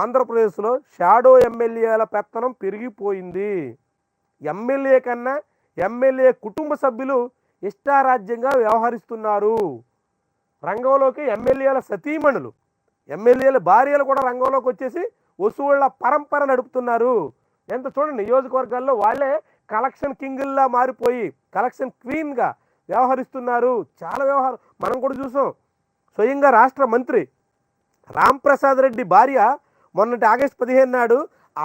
ఆంధ్రప్రదేశ్లో షాడో ఎమ్మెల్యేల పెత్తనం పెరిగిపోయింది. ఎమ్మెల్యే కన్నా ఎమ్మెల్యే కుటుంబ సభ్యులు ఇష్టారాజ్యంగా వ్యవహరిస్తున్నారు. రంగంలోకి ఎమ్మెల్యేల సతీమణులు ఎమ్మెల్యేల భార్యలు కూడా రంగంలోకి వచ్చేసి వసూళ్ళ పరంపర నడుపుతున్నారు. ఎంత చూడండి నియోజకవర్గాల్లో వాళ్ళే కలెక్షన్ కింగుల్లా మారిపోయి కలెక్షన్ క్వీన్గా వ్యవహరిస్తున్నారు. చాలా వ్యవహారం మనం కూడా చూసాం. స్వయంగా రాష్ట్ర మంత్రి రాంప్రసాద్ రెడ్డి భార్య మొన్నటి ఆగస్టు పదిహేను నాడు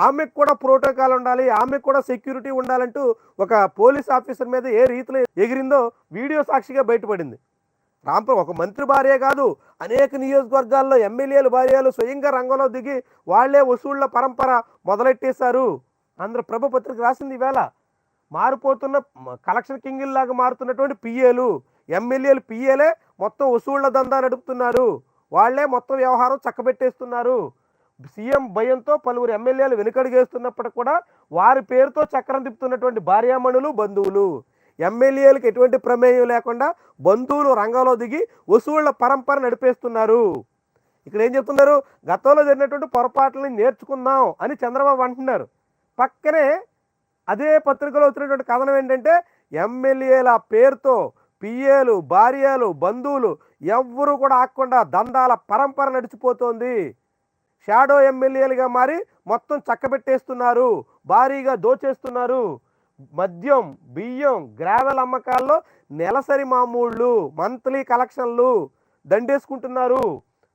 ఆమెకు కూడా ప్రోటోకాల్ ఉండాలి ఆమెకు కూడా సెక్యూరిటీ ఉండాలంటూ ఒక పోలీస్ ఆఫీసర్ మీద ఏ రీతిలో ఎగిరిందో వీడియో సాక్షిగా బయటపడింది. రాంప్ర ఒక మంత్రి భార్య కాదు అనేక నియోజకవర్గాల్లో ఎమ్మెల్యేలు భార్యలు స్వయంగా రంగంలో దిగి వాళ్ళే వసూళ్ళ పరంపర మొదలెట్టేశారు. ఆంధ్రప్రభ పత్రిక రాసింది ఈవేళ మారిపోతున్న కలెక్షన్ కింగిల్ లాగా మారుతున్నటువంటి పిఏలు ఎమ్మెల్యేలు పిఏలే మొత్తం వసూళ్ళ దందా నడుపుతున్నారు. వాళ్ళే మొత్తం వ్యవహారం చక్కబెట్టేస్తున్నారు. సీఎం భయంతో పలువురు ఎమ్మెల్యేలు వెనుకడుగేస్తున్నప్పటికి కూడా వారి పేరుతో చక్రం తిప్పుతున్నటువంటి భార్యామణులు బంధువులు. ఎమ్మెల్యేలకు ఎటువంటి ప్రమేయం లేకుండా బంధువులు రంగంలో దిగి వసూళ్ళ పరంపర నడిపేస్తున్నారు. ఇక్కడ ఏం చెప్తున్నారు? గతంలో జరిగినటువంటి పొరపాట్లని నేర్చుకుందాం అని చంద్రబాబు అంటున్నారు. పక్కనే అదే పత్రికలో వచ్చినటువంటి కథనం ఏంటంటే ఎమ్మెల్యేల పేరుతో పిఏలు భార్యలు బంధువులు ఎవ్వరూ కూడా ఆకుండా దందాల పరంపర నడిచిపోతోంది. షాడో ఎమ్మెల్యేలుగా మారి మొత్తం చక్కబెట్టేస్తున్నారు. భారీగా దోచేస్తున్నారు. మద్యం బియ్యం గ్రావెల్ అమ్మకాల్లో నెలసరి మామూళ్ళు మంత్లీ కలెక్షన్లు దండేసుకుంటున్నారు.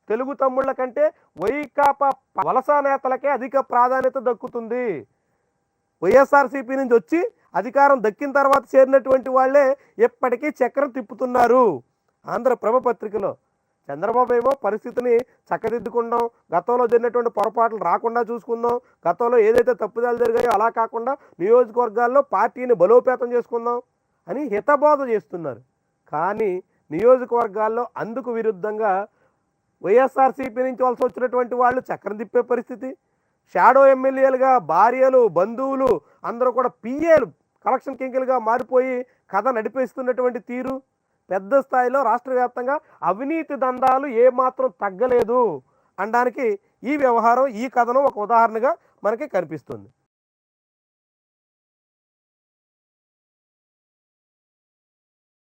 తెలుగు తమ్ముళ్ళ కంటే వైకాపా వలస నేతలకే అధిక ప్రాధాన్యత దక్కుతుంది. వైఎస్ఆర్సీపీ నుంచి వచ్చి అధికారం దక్కిన తర్వాత చేరినటువంటి వాళ్ళే ఎప్పటికీ చక్రం తిప్పుతున్నారు. ఆంధ్రప్రభ పత్రికలో చంద్రబాబు ఏమో పరిస్థితిని చక్కదిద్దుకుందాం. గతంలో జరిగినటువంటి పొరపాట్లు రాకుండా చూసుకుందాం. గతంలో ఏదైతే తప్పుదాలు జరిగాయో అలా కాకుండా నియోజకవర్గాల్లో పార్టీని బలోపేతం చేసుకుందాం అని హితబోధ చేస్తున్నారు. కానీ నియోజకవర్గాల్లో అందుకు విరుద్ధంగా వైఎస్ఆర్సీపీ నుంచి వలస వచ్చినటువంటి వాళ్ళు చక్రం తిప్పే పరిస్థితి. షాడో ఎమ్మెల్యేలుగా భార్యలు బంధువులు అందరూ కూడా పిఏలు కలెక్షన్ కింకులుగా మారిపోయి కథ నడిపేస్తున్నటువంటి తీరు. పెద్ద స్థాయిలో రాష్ట్ర వ్యాప్తంగా అవినీతి దందాలు ఏమాత్రం తగ్గలేదు అనడానికి ఈ వ్యవహారం ఈ కథనం ఒక ఉదాహరణగా మనకి కనిపిస్తుంది.